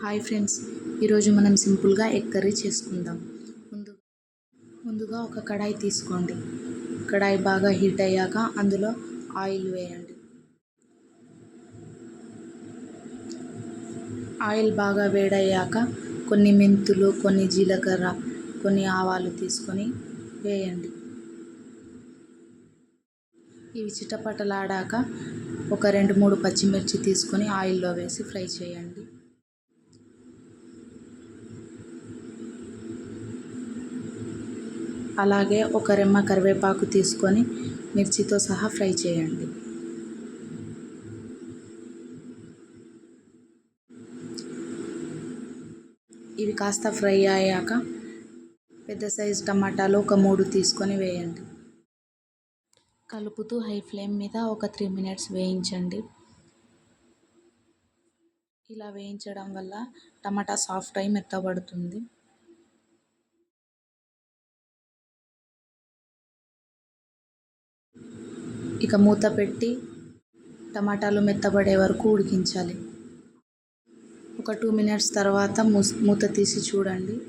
Hi friends ఈరోజు మనం సింపుల్గా ఎగ్ కర్రీ చేసుకుందాం. ముందు ముందుగా ఒక కడాయి తీసుకోండి. కడాయి బాగా హీట్ అయ్యాక అందులో ఆయిల్ వేయండి. ఆయిల్ బాగా వేడయ్యాక కొన్ని మెంతులు కొన్ని జీలకర్ర కొన్ని ఆవాలు తీసుకొని వేయండి. ఇవి చిటపటలాడాక ఒక రెండు మూడు పచ్చిమిర్చి తీసుకొని ఆయిల్లో వేసి ఫ్రై చేయండి. అలాగే ఒక రెమ్మ కరివేపాకు తీసుకొని మిర్చితో సహా ఫ్రై చేయండి. ఇవి కాస్త ఫ్రై అయ్యాక పెద్ద సైజు టమాటాలు ఒక మూడు తీసుకొని వేయండి. కలుపుతూ హై ఫ్లేమ్ మీద ఒక త్రీ మినిట్స్ వేయించండి. ఇలా వేయించడం వల్ల టమాటా సాఫ్ట్ అయి మెత్తబడుతుంది. ఇక మూత పెట్టి టమాటాలు మెత్తబడే వరకు ఉడికించాలి. ఒక టూ మినిట్స్ తర్వాత మూత తీసి చూడండి.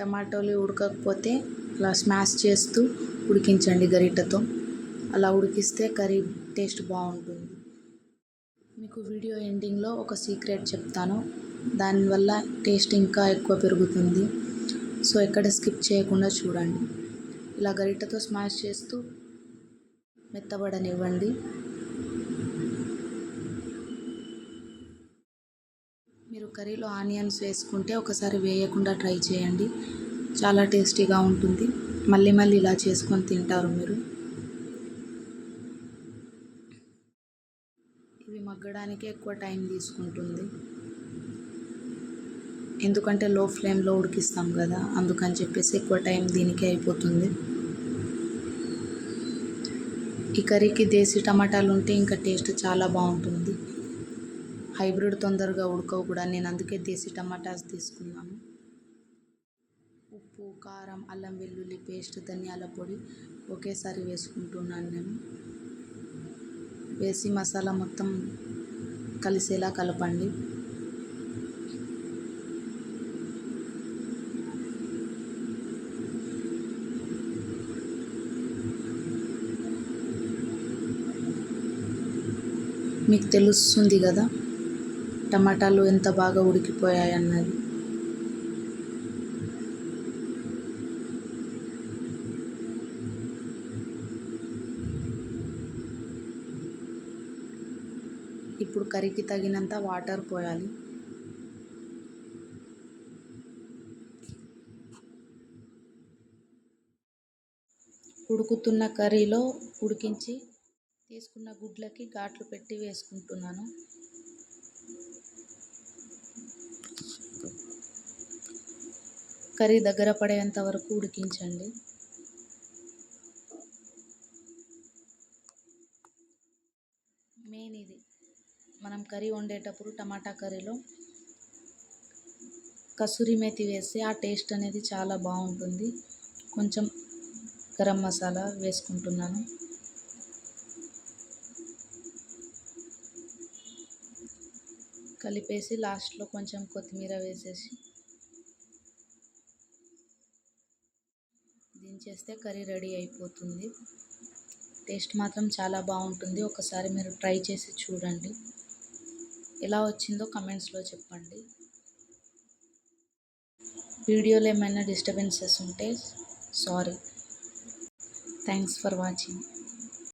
టమాటోలు ఉడకకపోతే అలా స్మాష్ చేస్తూ ఉడికించండి గరిటెతో. అలా ఉడికిస్తే కర్రీ టేస్ట్ బాగుంటుంది. మీకు వీడియో ఎండింగ్లో ఒక సీక్రెట్ చెప్తాను. దానివల్ల టేస్ట్ ఇంకా ఎక్కువ పెరుగుతుంది. సో ఎక్కడ స్కిప్ చేయకుండా చూడండి. ఇలా గరిటెతో స్మాష్ చేస్తూ మెత్తబడనివ్వండి. మీరు కర్రీలో ఆనియన్స్ వేసుకుంటే ఒకసారి వేయకుండా ట్రై చేయండి. చాలా టేస్టీగా ఉంటుంది. మళ్ళీ మళ్ళీ ఇలా చేసుకొని తింటారు మీరు. ఇవి మగ్గడానికి ఎక్కువ టైం తీసుకుంటుంది. ఎందుకంటే లో ఫ్లేమ్లో ఉడికిస్తాం కదా అందుకని చెప్పేసి ఎక్కువ టైం దీనికే అయిపోతుంది. ఈ కర్రీకి దేశీ టమాటాలు ఉంటే ఇంకా టేస్ట్ చాలా బాగుంటుంది. హైబ్రిడ్ తొందరగా ఉడకవు కూడా. నేను అందుకే దేశీ టమాటాస్ తీసుకున్నాను. ఉప్పు కారం అల్లం వెల్లుల్లి పేస్ట్ ధనియాల పొడి ఒకేసారి వేసుకుంటున్నాను నేను. వేసి మసాలా మొత్తం కలిసేలా కలపండి. మీకు తెలుస్తుంది కదా? టమాటాలు ఎంత బాగా ఉడికిపోయాయి అన్నది ఇప్పుడు కర్రీకి తగినంత వాటర్ పోయాలి. ఉడుకుతున్న కర్రీలో ఉడికించి తీసుకున్న గుడ్లకి ఘాట్లు పెట్టి వేసుకుంటున్నాను. కర్రీ దగ్గర పడేంత వరకు ఉడికించండి. మెయిన్ ఇది. మనం కర్రీ వండేటప్పుడు టమాటా కర్రీలో కసూరి మేతి వేస్తే ఆ టేస్ట్ అనేది చాలా బాగుంటుంది. కొంచెం గరం మసాలా వేసుకుంటున్నాను. కలిపేసి లాస్ట్లో కొంచెం కొత్తిమీర వేసేసి దించేస్తే కర్రీ రెడీ అయిపోతుంది. టేస్ట్ మాత్రం చాలా బాగుంటుంది. ఒకసారి మీరు ట్రై చేసి చూడండి. ఎలా వచ్చిందో కమెంట్స్లో చెప్పండి. వీడియోలో ఏమైనా డిస్టర్బెన్సెస్ ఉంటే సారీ. Thanks for watching.